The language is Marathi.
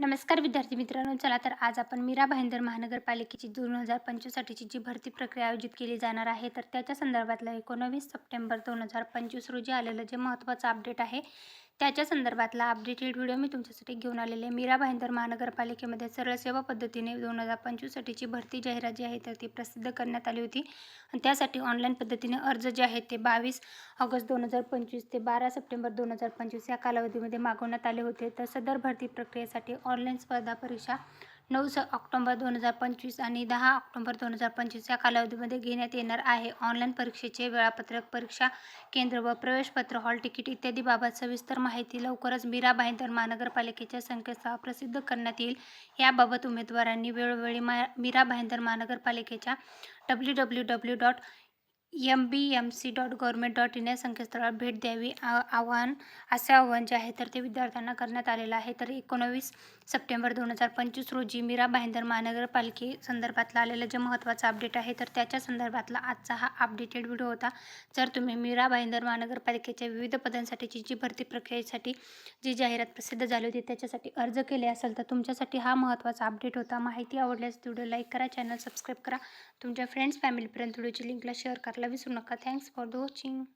नमस्कार विद्यार्थी मित्रांनो चला तर आज आपण मीरा भाईंदर महानगरपालिकेची दोन हजार पंचवीससाठीची जी भरती प्रक्रिया आयोजित केली जाणार आहे तर त्याच्या संदर्भातलं एकोणवीस सप्टेंबर दोन हजार पंचवीस रोजी आलेलं जे महत्त्वाचं अपडेट आहे त्याच्या संदर्भातला अपडेटेड व्हिडिओ मी तुमच्यासाठी घेऊन आलेले आहे. मीरा भाईंदर महानगरपालिकेमध्ये सरळ सेवा पद्धतीने दोन हजार पंचवीससाठीची भरती जाहिरात जी आहे तर ती प्रसिद्ध करण्यात आली होती. आणि त्यासाठी ऑनलाईन पद्धतीने अर्ज जे आहेत ते बावीस ऑगस्ट दोन हजार पंचवीस ते बारा सप्टेंबर दोन हजार पंचवीस या कालावधीमध्ये मागवण्यात आले होते. तर सदर भरती प्रक्रियेसाठी ऑनलाईन स्पर्धा परीक्षा नऊ स ऑक्टोंबर दोन हजार पंचवीस आणि दहा ऑक्टोंबर दोन हजार पंचवीस या कालावधीमध्ये घेण्यात येणार आहे. ऑनलाईन परीक्षेचे वेळापत्रक परीक्षा केंद्र व प्रवेशपत्र हॉल तिकीट इत्यादीबाबत सविस्तर माहिती लवकरच मीरा भाईंदर महानगरपालिकेच्या संकेतस्थळावर प्रसिद्ध करण्यात येईल. याबाबत उमेदवारांनी वेळोवेळी मा मीरा भाईंदर महानगरपालिकेच्या W W W dot M B M C dot government dot in या संकेतस्थळावर भेट द्यावी. आ- असे आव्हान जे आहे तर ते विद्यार्थ्यांना करण्यात आलेलं आहे. तर एकोणवीस सप्टेंबर दोन हजार पंचवीस रोजी मीरा भाईंदर महानगरपालिके संदर्भातला आलेलं जे महत्त्वाचं अपडेट आहे तर त्याच्या संदर्भातला आजचा हा अपडेटेड व्हिडिओ होता. जर तुम्ही मीरा भाईंदर महानगरपालिकेच्या विविध पदांसाठीची जी भरती प्रक्रियेसाठी जी जाहिरात प्रसिद्ध झाली होती त्याच्यासाठी अर्ज केले असेल तर तुमच्यासाठी हा महत्त्वाचा अपडेट होता. माहिती आवडल्यास व्हिडिओ लाईक करा चॅनल सबस्क्राईब करा. तुमच्या फ्रेंड्स फॅमिलीपर्यंत व्हिडिओची लिंकला शेअर करा. love you sunaka thanks for the watching